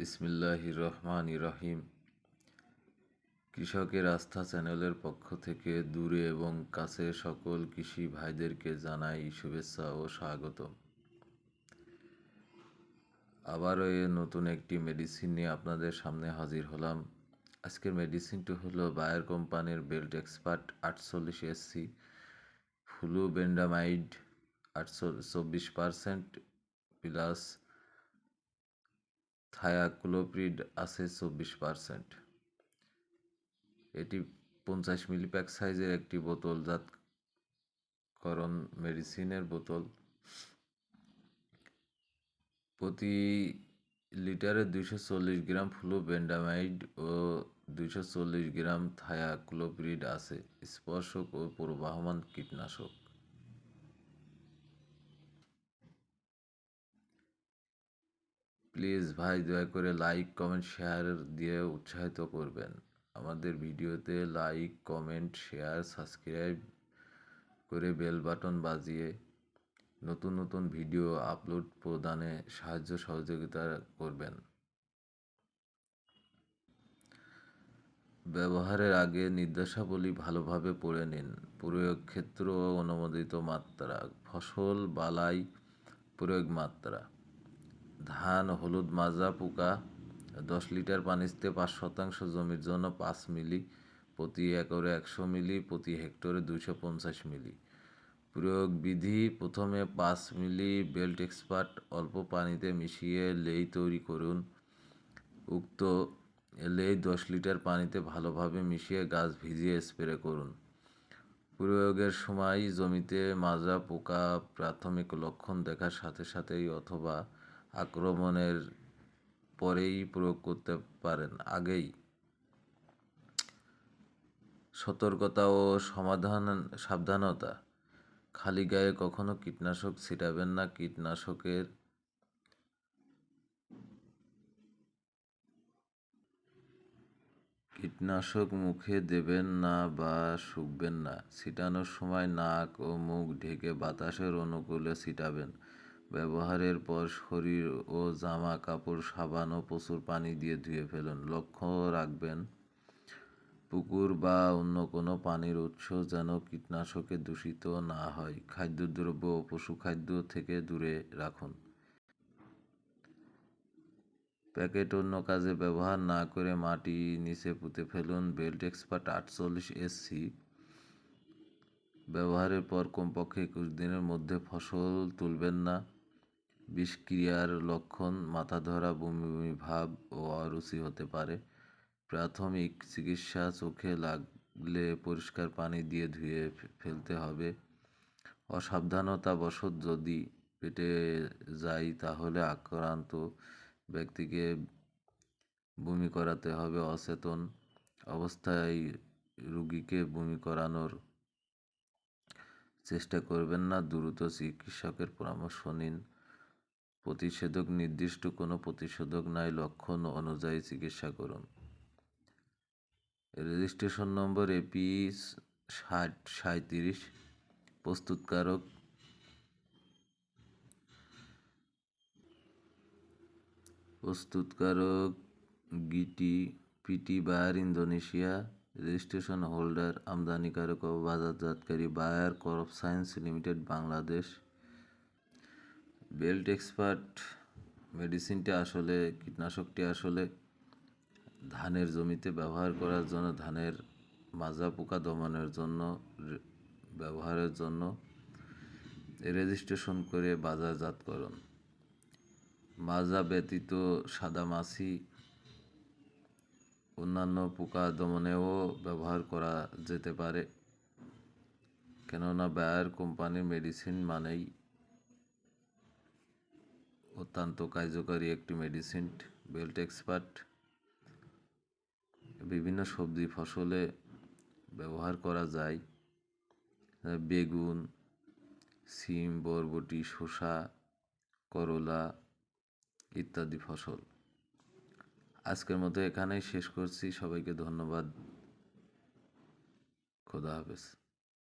বিসমিল্লাহ রহমান রহিম কৃষকের আস্থা চ্যানেলের পক্ষ থেকে দূরে এবং কাছে সকল কৃষি ভাইদেরকে জানাই শুভেচ্ছা ও স্বাগত আবারও এ নতুন একটি মেডিসিন নিয়ে আপনাদের সামনে হাজির হলাম। আজকের মেডিসিনটি হলো বায়ার কোম্পানির বেল্ট এক্সপার্ট আটচল্লিশ এসসি ফ্লু বেন্ডামাইড আটশো চব্বিশ পারসেন্ট, প্লাস থায়াক্লোপ্রিড আছে চব্বিশ পারসেন্ট এটি পঞ্চাশ মিলি প্যাক সাইজের একটি বোতলজাতকরণ মেডিসিনের বোতল। প্রতি লিটারে দুইশো চল্লিশ গ্রাম ফ্লু বেন্ডামাইড ও দুইশো চল্লিশ গ্রাম থায়াক্লোপ্রিড আছে। স্পর্শক ও প্রবাহমান কীটনাশক। প্লিজ ভাই, দয়া করে লাইক, কমেন্ট, শেয়ার দিয়ে উৎসাহিত করবেন। আমাদের ভিডিওতে লাইক, কমেন্ট, শেয়ার, সাবস্ক্রাইব করে বেল বাটন বাজিয়ে নতুন নতুন ভিডিও আপলোড প্রদানে সাহায্য সহযোগিতা করবেন। ব্যবহারের আগে নির্দেশাবলী ভালোভাবে পড়ে নিন। প্রয়োগ ক্ষেত্র অনুমোদিত মাত্রা, ফসল, বালাই প্রয়োগ মাত্রা। ধান, হলুদ, মাজা, পোকা, দশ লিটার পানিতে পাঁচ শতাংশ জমির জন্য পাঁচ মিলি, প্রতি একরে একশো মিলি, প্রতি হেক্টরে দুইশো পঞ্চাশ মিলি। প্রয়োগ বিধি, প্রথমে পাঁচ মিলি বেল্ট এক্সপার্ট অল্প পানিতে মিশিয়ে লেই তৈরি করুন। উক্ত লেই দশ লিটার পানিতে ভালোভাবে মিশিয়ে গাছ ভিজিয়ে স্প্রে করুন। প্রয়োগের সময় জমিতে মাজা, পোকা প্রাথমিক লক্ষণ দেখার সাথে সাথেই অথবা আক্রমণের পরেই প্রয়োগ করতে পারেন। আগেই সতর্কতা ও সমাধান, সাবধানতা। খালি গায়ে কখনো কীটনাশক ছিটাবেন না। কীটনাশকের কীটনাশক মুখে দেবেন না বা শুকবেন না। ছিটানোর সময় নাক ও মুখ ঢেকে বাতাসের অনুকূলে ছিটাবেন। ব্যবহারের পর শরীর ও জামা, কাপড়, সাবান ও প্রচুর পানি দিয়ে ধুয়ে ফেলুন। লক্ষ্য রাখবেন, পুকুর বা অন্য কোনো পানির উৎস যেন কীটনাশকে দূষিত না হয়। খাদ্যদ্রব্য ও পশু খাদ্য থেকে দূরে রাখুন। প্যাকেট অন্য কাজে ব্যবহার না করে মাটি নিচে পুঁতে ফেলুন। বেল্ট এক্সপার্ট আটচল্লিশ এসসি। ব্যবহারের পর কমপক্ষে একুশ দিনের মধ্যে ফসল তুলবেন না। বিষক্রিয়ার লক্ষণ মাথা ধরা বমি বমি ভাব ও অরুচি হতে পারে। প্রাথমিক চিকিৎসা চোখে লাগলে পরিষ্কার পানি দিয়ে ধুয়ে ফেলতে হবে। অসাবধানতাবশত যদি পেটে যায় তাহলে আক্রান্ত ব্যক্তিকে বমি করাতে হবে। অচেতন অবস্থায় রুগীকে বমি করানোর চেষ্টা করবেন না। দ্রুত চিকিৎসকের পরামর্শ নিন। প্রতিষেধক নির্দিষ্ট কোনো প্রতিষেধক নাই, লক্ষণ অনুযায়ী চিকিৎসা করুন। রেজিস্ট্রেশন নম্বর এপি ষাট সাঁত্রিশ প্রস্তুতকারক। প্রস্তুতকারক গিটি PT Bayer Indonesia, registration holder, আমদানিকারক ও বাজারজাতকারী Bayer Crop Science Limited, Bangladesh. Belt Expert, মেডিসিনটি আসলে, কীটনাশকটি আসলে ধানের জমিতে ব্যবহার করার জন্য, ধানের মাজা পোকা দমনের জন্য ব্যবহারের জন্য রেজিস্ট্রেশন করে বাজারজাতকরণ। মাজা ব্যতীত সাদা মাছি, অন্যান্য পোকা দমনেও ব্যবহার করা যেতে পারে। কেননা, বায়ার কোম্পানির মেডিসিন মানেই অত্যন্ত কার্যকরী একটি মেডিসিন বেল্ট এক্সপার্ট বিভিন্ন সবজি ফসলে ব্যবহার করা যায়। বেগুন সিম বরবটি, শসা, করলা ইত্যাদি ফসল। আজকের মতো এখানেই শেষ করছি। সবাইকে ধন্যবাদ। খোদা হাফেজ।